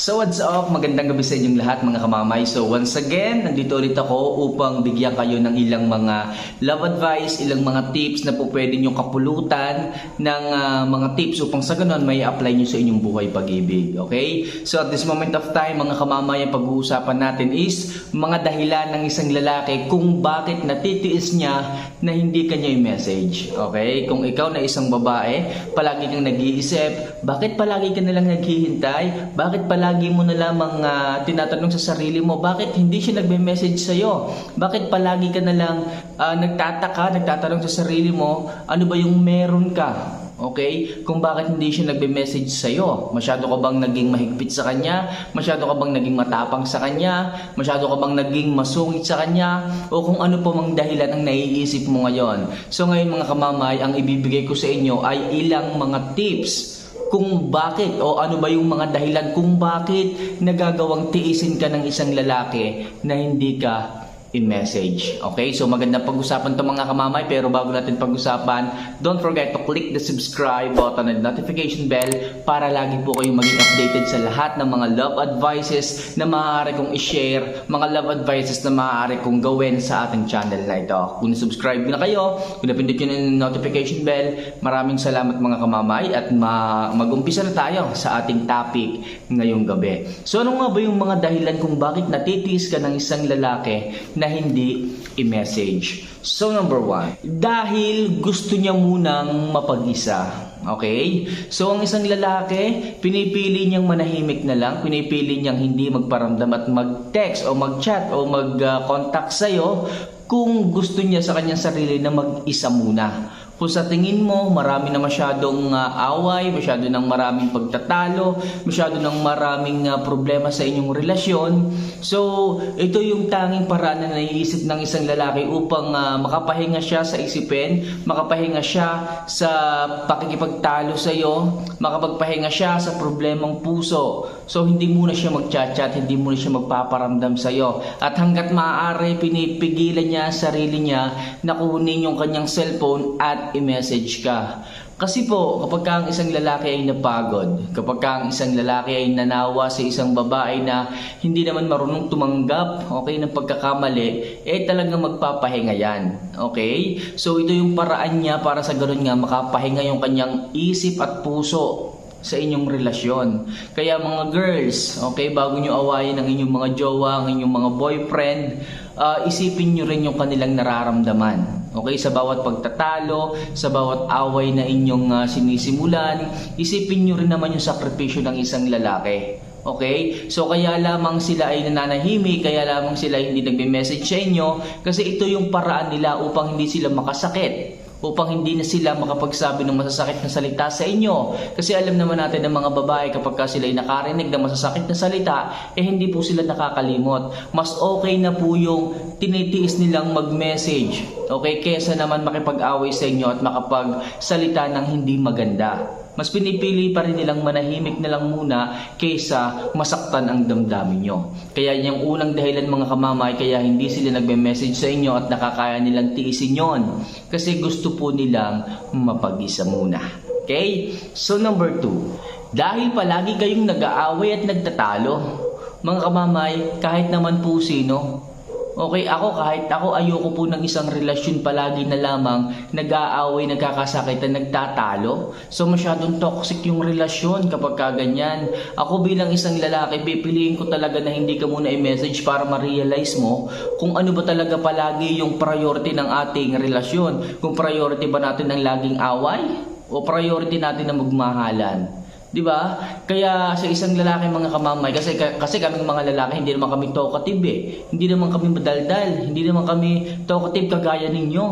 So what's up? Magandang gabi sa inyong lahat mga kamamay. So once again, nandito ulit ako upang bigyan kayo ng ilang mga love advice, ilang mga tips na po pwede nyo kapulutan ng ah, mga tips upang sa ganun may apply nyo sa inyong buhay pag-ibig. Okay? So at this moment of time, mga kamamay, ang pag-uusapan natin is mga dahilan ng isang lalaki kung bakit natitiis niya na hindi kanya i-message. Okay? Kung ikaw na isang babae, palagi kang nag-iisip, bakit palagi ka nalang naghihintay? Bakit palagi mo na lamang ah, tinatanong sa sarili mo, bakit hindi siya nagme-message sa'yo? Bakit palagi ka na lang ah, nagtataka, nagtatanong sa sarili mo, ano ba yung meron ka? Okay? Kung bakit hindi siya nagbe-message sa'yo. Masyado ka bang naging mahigpit sa kanya? Masyado ka bang naging matapang sa kanya? Masyado ka bang naging masungit sa kanya? O kung ano pa mang dahilan ang naiisip mo ngayon. So ngayon mga kamamay, ang ibibigay ko sa inyo ay ilang mga tips kung bakit o ano ba yung mga dahilan kung bakit nagagawang tiisin ka ng isang lalaki na hindi ka in message. Okay? So magandang pag-usapan to mga kamamay pero bago natin pag-usapan, don't forget to click the subscribe button and notification bell para lagi po kayong maging updated sa lahat ng mga love advices na maaari kong i-share, mga love advices na maaari kong gawin sa ating channel na ito. Kung subscribe na kayo, kung napindot nyo na yung notification bell, maraming salamat mga kamamay at ma- mag-umpisa na tayo sa ating topic ngayong gabi. So ano nga ba yung mga dahilan kung bakit natitiis ka ng isang lalaki na hindi i-message. So number one, dahil gusto niya munang mapag-isa. Okay? So ang isang lalaki, pinipili niyang manahimik na lang, pinipili niyang hindi magparamdam at mag-text o mag-chat o mag-contact sa'yo kung gusto niya sa kanyang sarili na mag-isa muna. Kung sa tingin mo, marami na masyadong ah, away, masyado ng maraming pagtatalo, masyado ng maraming ah, problema sa inyong relasyon. So, ito yung tanging paraan na naiisip ng isang lalaki upang ah, makapahinga siya sa isipin, makapahinga siya sa pakikipagtalo sa iyo, makapagpahinga siya sa problemang puso. So, hindi muna siya magchat-chat, hindi muna siya magpaparamdam sa iyo. At hanggat maaari, pinipigilan niya sarili niya na kunin yung kanyang cellphone at i-message ka. Kasi po, kapag ka ang isang lalaki ay napagod, kapag ka ang isang lalaki ay nanawa sa isang babae na hindi naman marunong tumanggap, okay, ng pagkakamali, eh talagang magpapahinga yan. Okay? So ito yung paraan niya para sa ganun nga makapahinga yung kanyang isip at puso sa inyong relasyon. Kaya mga girls, okay, bago nyo awayin ang inyong mga jowa, ang inyong mga boyfriend, ah, isipin nyo rin yung kanilang nararamdaman. Okay, sa bawat pagtatalo, sa bawat away na inyong ah, sinisimulan, isipin nyo rin naman yung sakripisyo ng isang lalaki. Okay? So kaya lamang sila ay nananahimik, kaya lamang sila hindi nagme-message sa inyo kasi ito yung paraan nila upang hindi sila makasakit upang hindi na sila makapagsabi ng masasakit na salita sa inyo. Kasi alam naman natin ng mga babae kapag ka sila ay nakarinig ng masasakit na salita, eh hindi po sila nakakalimot. Mas okay na po yung tinitiis nilang mag-message. Okay? Kesa naman makipag-away sa inyo at makapagsalita ng hindi maganda. Mas pinipili pa rin nilang manahimik na lang muna kaysa masaktan ang damdamin nyo. Kaya yung unang dahilan mga kamamay kaya hindi sila nagme-message sa inyo at nakakaya nilang tiisin yon. Kasi gusto po nilang mapag-isa muna. Okay? So number two, dahil palagi kayong nag-aaway at nagtatalo, mga kamamay, kahit naman po sino, Okay, ako kahit ako ayoko po ng isang relasyon palagi na lamang nag-aaway, nagkakasakitan, nagtatalo. So masyadong toxic yung relasyon kapag kaganyan. Ako bilang isang lalaki, pipiliin ko talaga na hindi ka muna i-message para ma-realize mo kung ano ba talaga palagi yung priority ng ating relasyon. Kung priority ba natin ng laging away o priority natin na magmahalan. 'Di ba? Kaya sa isang lalaki mga kamamay kasi kasi kaming mga lalaki hindi naman kami talkative eh. Hindi naman kami madaldal, hindi naman kami talkative kagaya ninyo.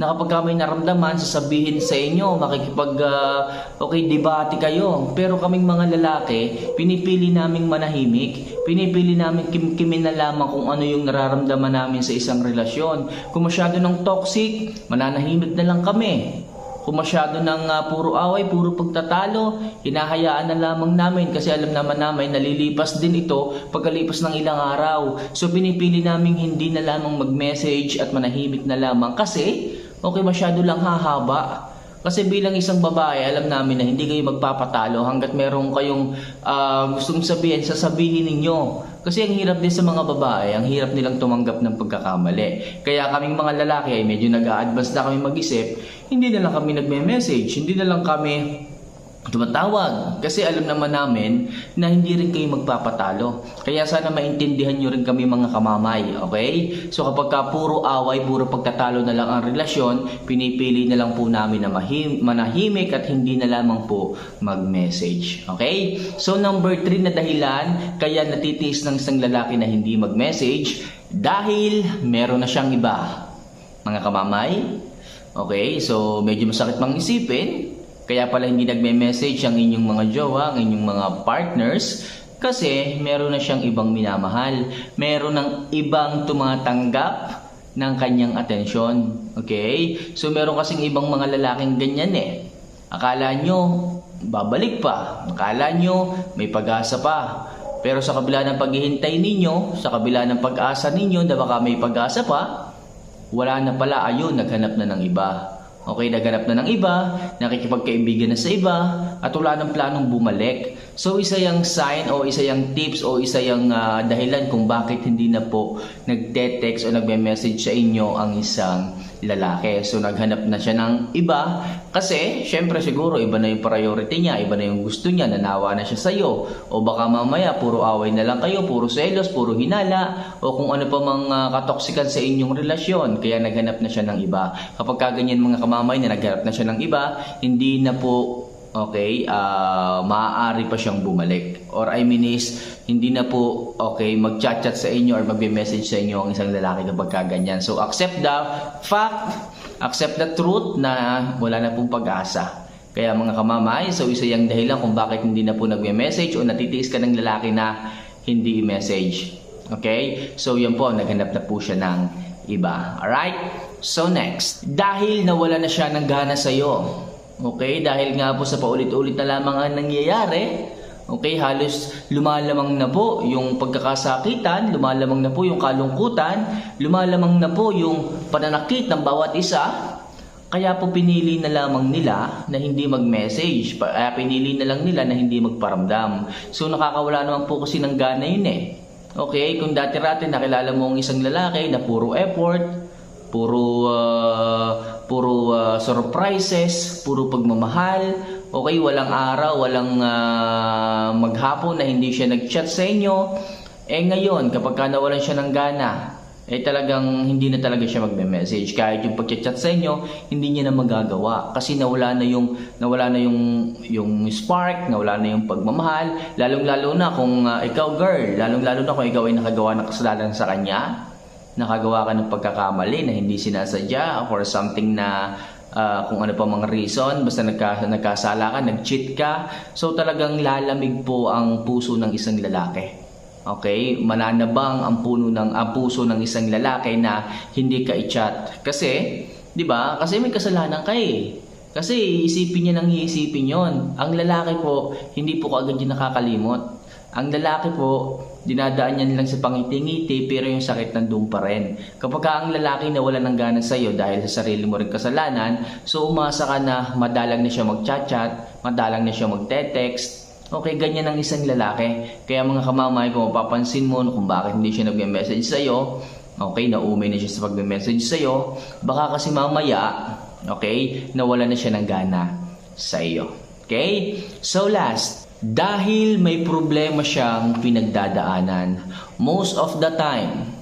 Na kapag kami naramdaman, sasabihin sa inyo, makikipag ah, okay debate kayo. Pero kaming mga lalaki, pinipili naming manahimik, pinipili namin kim-kimin na lamang kung ano yung nararamdaman namin sa isang relasyon. Kung masyado ng toxic, mananahimik na lang kami. Kung masyado ng ah, puro away, puro pagtatalo, hinahayaan na lamang namin kasi alam naman namin nalilipas din ito pagkalipas ng ilang araw. So pinipili namin hindi na lamang mag-message at manahimik na lamang kasi okay masyado lang hahaba. Kasi bilang isang babae, alam namin na hindi kayo magpapatalo hanggat meron kayong ah, gustong sabihin, sasabihin ninyo. Kasi ang hirap din sa mga babae, ang hirap nilang tumanggap ng pagkakamali. Kaya kaming mga lalaki ay medyo nag-a-advance na kami mag-isip, hindi na lang kami nagme-message, hindi na lang kami tumatawag. Kasi alam naman namin na hindi rin kayo magpapatalo. Kaya sana maintindihan nyo rin kami mga kamamay, okay? So kapag ka puro away, puro pagtatalo na lang ang relasyon, pinipili na lang po namin na mahim, manahimik at hindi na lamang po mag-message, okay? So number 3 na dahilan, kaya natitiis ng isang lalaki na hindi mag-message, dahil meron na siyang iba. Mga kamamay, okay? So medyo masakit mang isipin, kaya pala hindi nagme-message ang inyong mga jowa, ang inyong mga partners kasi meron na siyang ibang minamahal. Meron ng ibang tumatanggap ng kanyang atensyon. Okay? So meron kasing ibang mga lalaking ganyan eh. Akala nyo, babalik pa. Akala nyo, may pag-asa pa. Pero sa kabila ng paghihintay ninyo, sa kabila ng pag-asa ninyo na baka may pag-asa pa, wala na pala, ayun, naghanap na ng iba. Okay, naghanap na ng iba, nakikipagkaibigan na sa iba, at wala ng planong bumalik. So, isa yung sign o isa yung tips o isa yung ah, dahilan kung bakit hindi na po nagte-text o nagme-message sa inyo ang isang lalaki. So, naghanap na siya ng iba kasi, syempre siguro, iba na yung priority niya, iba na yung gusto niya, nanawa na siya sa'yo. O baka mamaya, puro away na lang kayo, puro selos, puro hinala, o kung ano pa mga katoksikan sa inyong relasyon, kaya naghanap na siya ng iba. Kapag kaganyan mga kamamay na naghanap na siya ng iba, hindi na po okay, ah maaari pa siyang bumalik. Or I mean is, hindi na po, okay, mag-chat-chat sa inyo or magbe-message sa inyo ang isang lalaki kapag kaganyan. So, accept the fact, accept the truth na wala na pong pag-asa. Kaya mga kamamay, so isa yung dahilan kung bakit hindi na po nagme-message o natitiis ka ng lalaki na hindi i-message. Okay? So, yun po, naghanap na po siya ng iba. Alright? So, next. Dahil nawala na siya ng gana sa'yo, Okay, dahil nga po sa paulit-ulit na lamang ang nangyayari, okay, halos lumalamang na po yung pagkakasakitan, lumalamang na po yung kalungkutan, lumalamang na po yung pananakit ng bawat isa, kaya po pinili na lamang nila na hindi mag-message, ah, pinili na lang nila na hindi magparamdam. So nakakawala naman po kasi ng gana yun eh. Okay, kung dati-rati nakilala mo ang isang lalaki na puro effort, puro ah, puro ah, surprises, puro pagmamahal. Okay, walang araw, walang ah, maghapon na hindi siya nag-chat sa inyo. Eh ngayon, kapag ka nawalan siya ng gana, eh talagang hindi na talaga siya magme-message. Kahit yung pag-chat sa inyo, hindi niya na magagawa kasi nawala na yung nawala na yung yung spark, nawala na yung pagmamahal, lalong-lalo na kung ah, ikaw girl, lalong-lalo na kung ikaw ay nakagawa ng kasalanan sa kanya nakagawa ka ng pagkakamali na hindi sinasadya or something na ah, kung ano pa mga reason, basta nagka, nagkasala ka, nag-cheat ka, so talagang lalamig po ang puso ng isang lalaki. Okay? Mananabang ang puno ng ang puso ng isang lalaki na hindi ka i-chat. Kasi, 'di ba? Kasi may kasalanan ka eh. Kasi iisipin niya nang iisipin yon. Ang lalaki po, hindi po kaagad yung nakakalimot. Ang lalaki po, dinadaan niya lang sa pangiti-ngiti pero yung sakit nandun pa rin. Kapag ka ang lalaki na wala ng gana sa iyo dahil sa sarili mo rin kasalanan, so umasa ka na madalang na siya mag-chat-chat, madalang na siya magte-text, Okay, ganyan ang isang lalaki. Kaya mga kamamay, kung mapapansin mo kung bakit hindi siya nagme-message sa'yo, okay, naumay na siya sa pagme-message sa'yo, baka kasi mamaya, okay, nawala na siya ng gana sa iyo. Okay? So last, dahil may problema siyang pinagdadaanan, most of the time,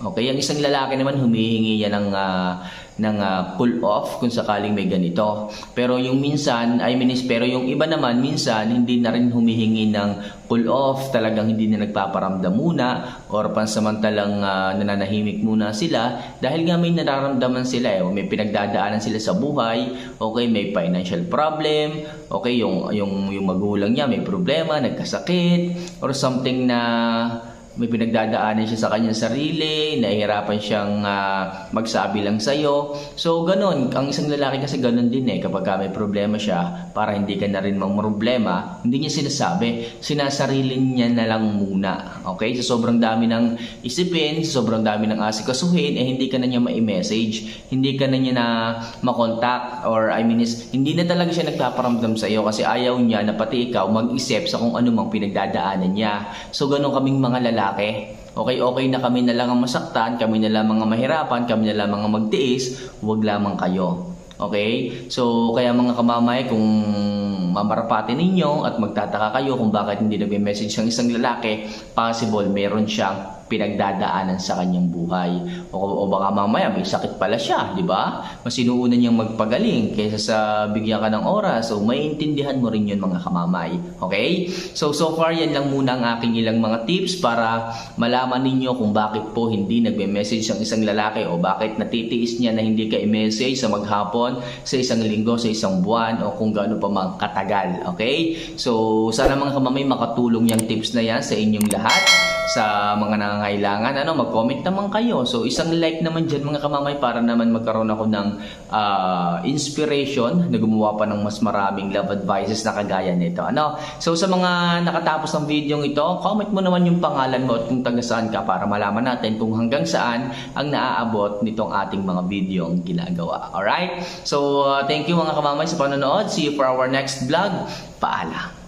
okay, ang isang lalaki naman humihingi yan ng, ah, ng ah, pull off kung sakaling may ganito. Pero yung minsan, I mean, pero yung iba naman, minsan, hindi na rin humihingi ng pull off, talagang hindi na nagpaparamdam muna, or pansamantalang ah, nananahimik muna sila, dahil nga may nararamdaman sila, eh, may pinagdadaanan sila sa buhay, okay, may financial problem, okay, yung, yung, yung magulang niya may problema, nagkasakit, or something na may pinagdadaanan siya sa kanyang sarili, nahihirapan siyang ah, magsabi lang sa'yo. So, ganun. Ang isang lalaki kasi ganun din eh. Kapag ka may problema siya, para hindi ka na rin mang problema, hindi niya sinasabi. Sinasarili niya na lang muna. Okay? So, sobrang dami ng isipin, sobrang dami ng asikasuhin, eh hindi ka na niya ma-message. Hindi ka na niya na makontak or I mean is, hindi na talaga siya nagpaparamdam sa iyo kasi ayaw niya na pati ikaw mag-isip sa kung ano pinagdadaanan niya. So, ganun kaming mga lalaki. Okay, okay na kami na lang ang masaktan, kami na lang mga mahirapan, kami na lang mga magtiis, huwag lamang kayo. Okay? So, kaya mga kamamay, kung mamarapati ninyo at magtataka kayo kung bakit hindi nagme-message ang isang lalaki, possible meron siyang pinagdadaanan sa kanyang buhay. O, o baka mamaya may sakit pala siya, di ba? Mas inuuna niyang magpagaling kaysa sa bigyan ka ng oras. So, maintindihan mo rin yun mga kamamay. Okay? So, so far yan lang muna ang aking ilang mga tips para malaman ninyo kung bakit po hindi nagme-message ang isang lalaki o bakit natitiis niya na hindi ka i-message sa maghapon, sa isang linggo, sa isang buwan o kung gaano pa mga katagal. Okay? So, sana mga kamamay makatulong yung tips na yan sa inyong lahat sa mga nangangailangan. Ano, mag-comment naman kayo. So, isang like naman dyan mga kamamay para naman magkaroon ako ng ah, inspiration na gumawa pa ng mas maraming love advices na kagaya nito. Ano? So, sa mga nakatapos ng video ito, comment mo naman yung pangalan mo at kung taga saan ka para malaman natin kung hanggang saan ang naaabot nitong ating mga video ang ginagawa. Alright? So, ah, thank you mga kamamay sa panonood. See you for our next vlog. Paalam.